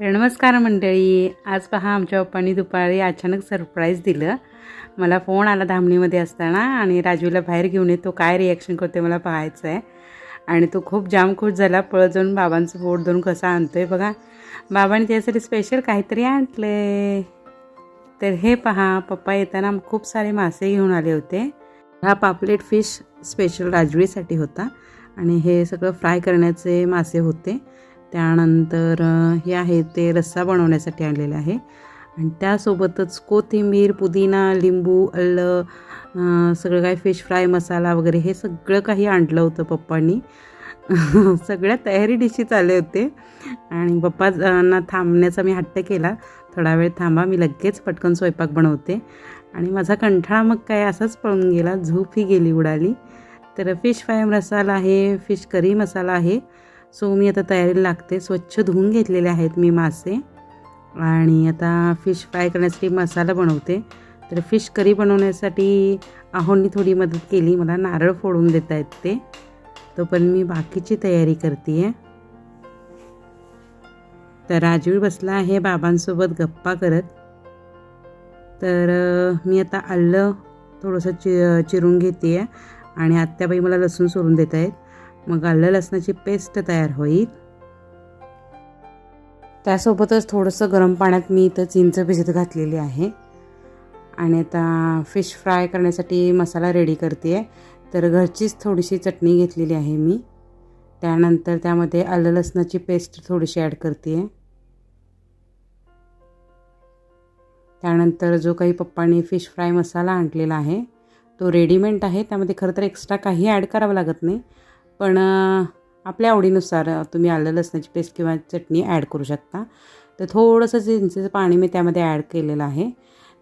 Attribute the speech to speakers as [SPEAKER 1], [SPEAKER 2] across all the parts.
[SPEAKER 1] तर नमस्कार मंडळी. आज पहा आमच्या पप्पांनी दुपारी अचानक सरप्राईज दिलं. मला फोन आला धामणीमध्ये असताना आणि राजूला बाहेर घेऊन येतो काय रिॲक्शन करते मला पाहायचं आहे आणि तो खूप जाम खुश झाला. पळत जाऊन बाबांचं बोट धरून कसा आणतोय बघा. बाबांनी त्यासाठी स्पेशल काहीतरी आणले तर हे पहा पप्पा येताना खूप सारे मासे घेऊन आले होते. हा पापलेट फिश स्पेशल राजवीसाठी होता. आणि हे सगळं फ्राय करण्याचे मासे होते. त्यानंतर हे आहे ते रस्सा बनवण्यासाठी आणलेलं आहे. आणि त्यासोबतच कोथिंबीर पुदिना लिंबू अल्ल सगळं काय फिश फ्राय मसाला वगैरे हे सगळं काही आणलं होतं पप्पांनी. सगळ्या तयारी डिशीच आले होते. आणि पप्पांना थांबण्याचा मी हट्ट केला. थोडा वेळ थांबा मी लगेच पटकन स्वयंपाक बनवते. आणि माझा कंठाळा मग काय असाच पळून गेला. झोप ही गेली उडाली. तर फिश फ्राय मसाला आहे फिश करी मसाला आहे. सो मी आता तयारीला लागते. स्वच्छ धुवून घेतलेले आहेत मी मासे. आणि आता फिश फ्राय करण्यासाठी मसाला बनवते. तर फिश करी बनवण्यासाठी आहोंनी थोडी मदत केली. मला नारळ फोडून देत आहेत ते. तोपर्यंत मी बाकीची तयारी करते आहे तर राजवीर बसला आहे बाबांसोबत गप्पा करत. तर मी आता आलं. थोडंसं चि चिरून घेते आहे आणि आत्याबाई मला लसूण सोडून देत आहेत मग आलं लसणाची पेस्ट तयार होईल. त्यासोबतच थोडंसं गरम पाण्यात मी इथं चिंच भिजत घातलेली आहे. आणि आता फिश फ्राय करण्यासाठी मसाला रेडी करते. आहे तर घरचीच थोडीशी चटणी घेतलेली आहे मी. त्यानंतर त्यामध्ये आलं लसणाची पेस्ट थोडीशी ॲड करते. आहे त्यानंतर जो काही पप्पांनी फिश फ्राय मसाला आणलेला आहे तो रेडीमेड आहे. त्यामध्ये खरं तर एक्स्ट्रा काही ॲड करावं लागत नाही. पण आपल्या आवडीनुसार तुम्ही आलं लसणाची पेस्ट किंवा चटणी ॲड करू शकता. तर थोडंसं चिंचेचं पाणी मी त्यामध्ये ॲड केलेलं आहे.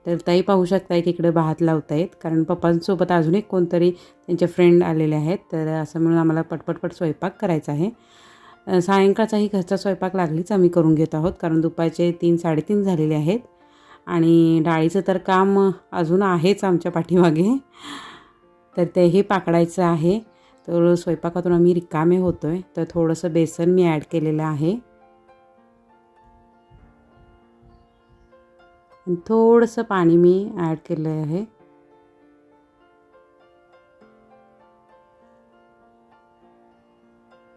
[SPEAKER 1] तर ताई पाहू शकता की इकडे भात लावतायत कारण पप्पांसोबत अजून एक कोणतरी त्यांचे फ्रेंड आलेले आहेत. तर असं म्हणून आम्हाला पटपटपट स्वयंपाक करायचा आहे. सायंकाळचाही घरचा स्वयंपाक लागलीच आम्ही करून घेत आहोत कारण दुपारचे तीन साडेतीन झालेले आहेत. आणि डाळीचं तर काम अजून आहेच आमच्या पाठीमागे. तर तेही पाकडायचं आहे. तर स्वयंपाकातून आम्ही रिकामे होतो आहे तर थोडंसं बेसन मी ॲड केलेलं आहे. थोडंसं पाणी मी ॲड केलं आहे.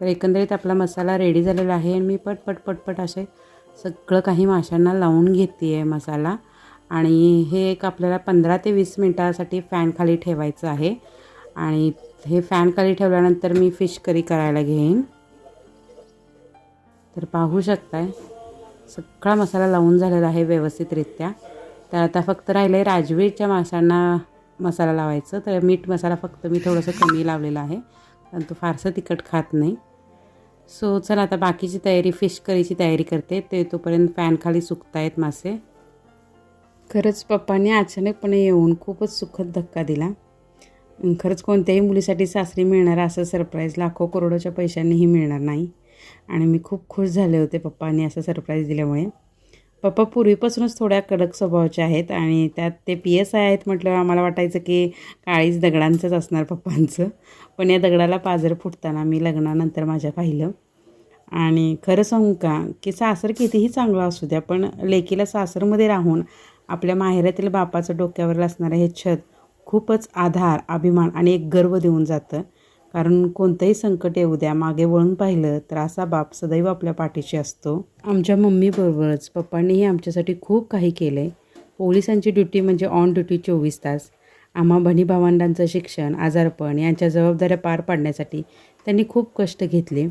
[SPEAKER 1] तर एकंदरीत आपला मसाला रेडी झालेला आहे आणि मी पटपट पटपट असे सगळं काही माशांना लावून घेते आहे मसाला. आणि हे एक आपल्याला पंधरा ते वीस मिनटासाठी फॅन खाली ठेवायचं आहे. आणि हे फॅन खाली ठेवल्यानंतर मी फिश करी करायला घेईन. तर पाहू शकताय सगळा मसाला लावून झालेला आहे व्यवस्थितरित्या. तर आता फक्त राहिलं आहे राजवीरच्या माशांना मसाला लावायचं. तर मीठ मसाला फक्त मी थोडंसं कमी लावलेला आहे. कारण तो फारसं तिखट खात नाही. सो चला आता बाकीची तयारी फिश करीची तयारी करते. ते तोपर्यंत फॅनखाली सुकतायत मासे. खरंच पप्पांनी अचानकपणे येऊन खूपच सुखद धक्का दिला. खरंच कोणत्याही मुलीसाठी सासरी मिळणारा असं सरप्राईज लाखो करोडोच्या पैशांनीही मिळणार नाही. आणि मी खूप खुश झाले होते पप्पांनी असं सरप्राईज दिल्यामुळे. पप्पा पूर्वीपासूनच थोड्या कडक स्वभावाचे आहेत आणि त्यात ते पी एस आय आहेत म्हटल्यावर आम्हाला वाटायचं की काळीच दगडांचंच असणार पप्पांचं. पण या दगडाला पाजर फुटताना मी लग्नानंतर माझ्या पाहिलं. आणि खरं सांगू का की सासर कितीही चांगलं असू द्या पण लेकीला सासरमध्ये राहून आपल्या माहेरातील बापाचं डोक्यावर असणारं हे छत खूपच आधार अभिमान आणि एक गर्व देऊन जातं. कारण कोणतंही संकट येऊ द्या मागे वळून पाहिलं तर असा बाप सदैव आपल्या पाठीशी असतो. आमच्या मम्मीबरोबरच पप्पांनीही आमच्यासाठी खूप काही केलं आहे पोलिसांची ड्युटी म्हणजे ऑन ड्युटी चोवीस तास. आम्हा बहिणी भावंडांचं शिक्षण आजारपण यांच्या जबाबदाऱ्या पार पाडण्यासाठी त्यांनी खूप कष्ट घेतले.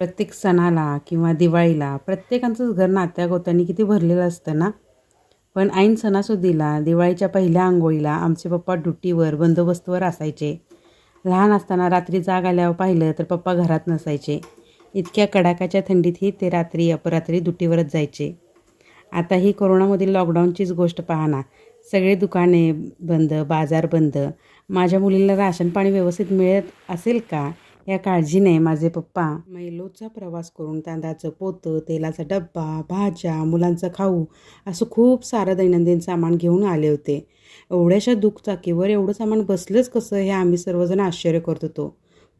[SPEAKER 1] प्रत्येक सणाला किंवा दिवाळीला प्रत्येकाचंच घर नात्यागोत्यांनी किती भरलेलं असतं ना? पण ऐन सणासुदीला दिवाळीच्या पहिल्या आंघोळीला आमचे पप्पा ड्युटीवर बंदोबस्तवर असायचे. लहान असताना रात्री जाग आल्यावर पाहिलं तर पप्पा घरात नसायचे. इतक्या कडाक्याच्या थंडीतही ते रात्री अपरात्री ड्युटीवरच जायचे. आता ही कोरोनामधील लॉकडाऊनचीच गोष्ट पहा ना सगळे दुकाने बंद बाजार बंद. माझ्या मुलीला राशन पाणी व्यवस्थित मिळत असेल का? या काळजीने माझे पप्पा मैलोचा प्रवास करून तांदळाचं पोतं तेलाचा डब्बा भाज्या मुलांचं खाऊ असं खूप सारं दैनंदिन सामान घेऊन आले होते. एवढ्याशा दुखचाकीवर एवढं सामान बसलंच कसं हे आम्ही सर्वजण आश्चर्य करत होतो.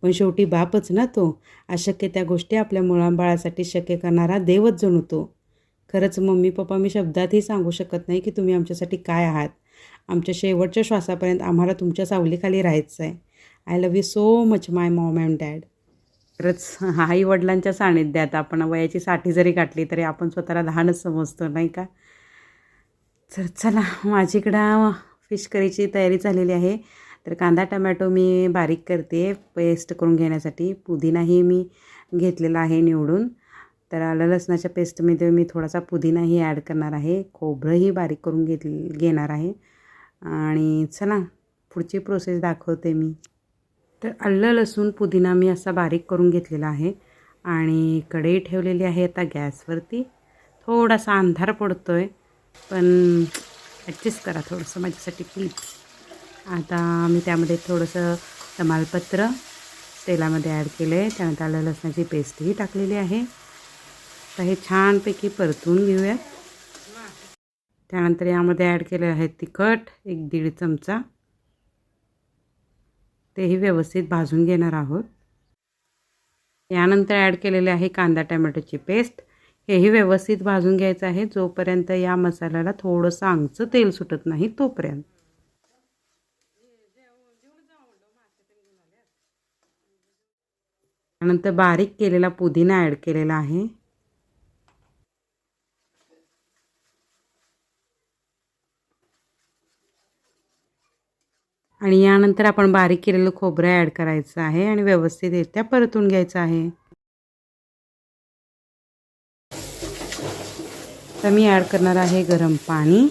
[SPEAKER 1] पण शेवटी बापच ना तो? अशक्य त्या गोष्टी आपल्या मुलांबाळासाठी शक्य करणारा देवच जण होतो खरंच मम्मी पप्पा मी शब्दातही सांगू शकत नाही की तुम्ही आमच्यासाठी काय आहात. आमच्या शेवटच्या श्वासापर्यंत आम्हाला तुमच्या सावलीखाली राहायचं आहे I love you so much my mom and dad. खरंच आई वडिलांच्या सानिध्यात आपण वयाची साठी जरी गाठली तरी आपण स्वतःला लहानच समजतो नाही का? तर चला माझीकडं फिश करीची तयारी झालेली आहे. तर कांदा टमॅटो मी बारीक करते पेस्ट करून घेण्यासाठी. पुदिनाही मी घेतलेला आहे निवडून. तर आलं लसणाच्या पेस्टमध्ये मी थोडासा पुदिनाही ॲड करणार आहे. खोबरंही बारीक करून घेत घेणार आहे. आणि चला पुढची प्रोसेस दाखवते मी. तर आलं लसूण पुदिना मी असा बारीक करून घेतलेला आहे. आणि कढई ठेवलेली आहे आता गॅसवरती. थोडासा अंधार पडतो आहे पण ॲडजस्ट करा थोडंसं माझ्यासाठी प्लीज आता मी त्यामध्ये थोडंसं तमालपत्र तेलामध्ये ॲड केलं आहे त्यानंतर आलं लसणाची पेस्टही टाकलेली आहे. आता हे छानपैकी परतून घेऊयात. त्यानंतर यामध्ये ॲड केले आहे तिखट एक दीड चमचा. तेही व्यवस्थित भाजून घेणार आहोत. यानंतर ॲड केलेले आहे कांदा टमॅटोची पेस्ट हेही व्यवस्थित भाजून घ्यायचं आहे. जोपर्यंत या मसाल्याला थोडंसं आंगचं तेल सुटत नाही तोपर्यंत. त्यानंतर बारीक केलेला पुदिना ॲड केलेला आहे. आणि यानंतर आपण बारीक केलेलं खोबरं ॲड करायचं आहे आणि व्यवस्थितरित्या परतून घ्यायचं आहे. तर मी ॲड करणार आहे गरम पाणी.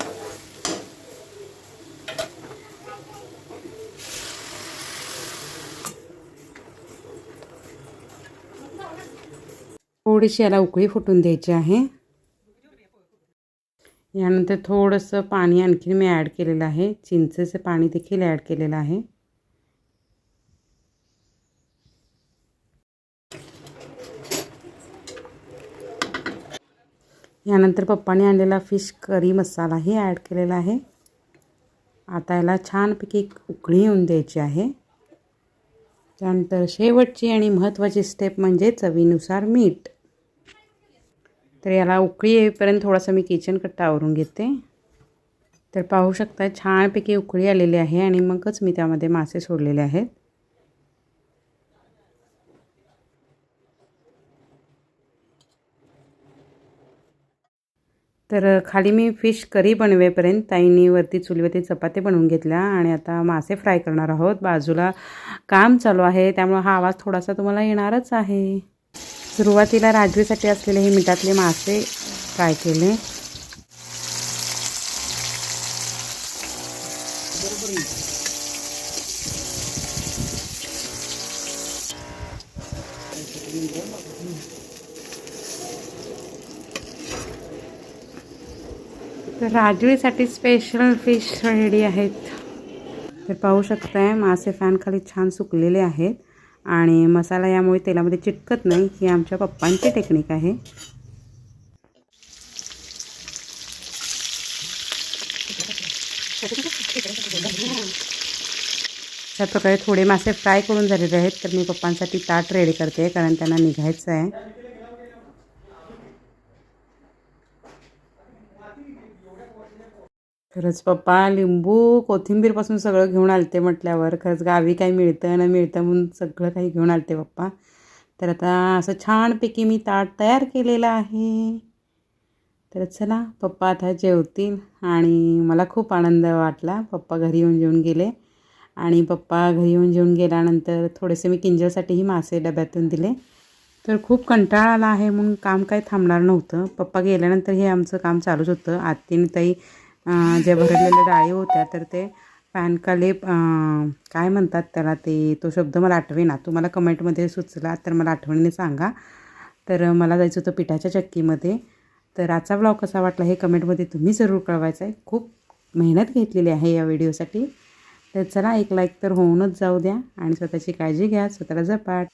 [SPEAKER 1] थोडीशी याला उकळी फुटून द्यायची आहे. यानंतर थोडंसं पाणी आणखी मी ॲड केलेलं आहे. चिंचेचं पाणी देखील ॲड केलेलं आहे. यानंतर पप्पाने आणलेला फिश करी मसालाही ॲड केलेला आहे. आता याला छानपैकी उकळी येऊन द्यायची आहे. त्यानंतर शेवटची आणि महत्त्वाची स्टेप म्हणजे चवीनुसार मीठ. तर याला उकळी येईपर्यंत थोडासा मी किचन कट्टा आवरून घेते. तर पाहू शकता छानपैकी उकळी आलेली आहे आणि मगच मी त्यामध्ये मासे सोडलेले आहेत. तर खाली मी फिश करी बनवेपर्यंत ताईंनी वरती चुलीवरती चपाती बनवून घेतल्या आणि आता मासे फ्राय करणार आहोत. बाजूला काम चालू आहे त्यामुळं हा आवाज थोडासा तुम्हाला येणारच आहे. सुरुवातीला राजवीसाठी असलेले हे मिठातले मासे फ्राय केले. तर राजवीसाठी स्पेशल फिश रेडी आहेत. तर पाहू शकताय मासे फॅन खाली छान सुकलेले आहेत. आणि मसाला यामुळे तेलामध्ये चिटकत नाही ही आमच्या पप्पांची टेक्निक आहे. अशा प्रकारे थोडे मासे फ्राय करून झालेले आहेत तर मी पप्पांसाठी ताट रेडी करते कारण त्यांना निघायचं आहे. खरंच पप्पा लिंबू कोथिंबीरपासून सगळं घेऊन आलते म्हटल्यावर. खरंच गावी काही मिळतं न मिळतं म्हणून सगळं काही घेऊन आलते पप्पा. तर आता असं छानपैकी मी ताट तयार केलेलं आहे. तर चला पप्पा आता जेवतील आणि मला खूप आनंद वाटला. पप्पा घरी येऊन जेवून गेले आणि पप्पा घरी येऊन जेवून गेल्यानंतर थोडेसे मी किंजलसाठीही मासे डब्यातून दिले. तर खूप कंटाळा आला आहे म्हणून काम काही थांबणार नव्हतं. पप्पा गेल्यानंतर हे आमचं काम चालूच होतं. आत्तीने ताई ज्या भरलेल्या डाळी होत्या तर ते पॅनकाले काय म्हणतात त्याला ते तो शब्द मला आठवेना. तुम्हाला कमेंटमध्ये सुचला तर मला आठवणीने सांगा. तर मला जायचं होतं पिठाच्या चक्कीमध्ये. तर आजचा ब्लॉग कसा वाटला हे कमेंटमध्ये तुम्ही जरूर कळवायचं आहे. खूप मेहनत घेतलेली आहे या व्हिडिओसाठी. तर चला एक लाईक तर होऊनच जाऊ द्या. आणि स्वतःची काळजी घ्या स्वतःला जपाट.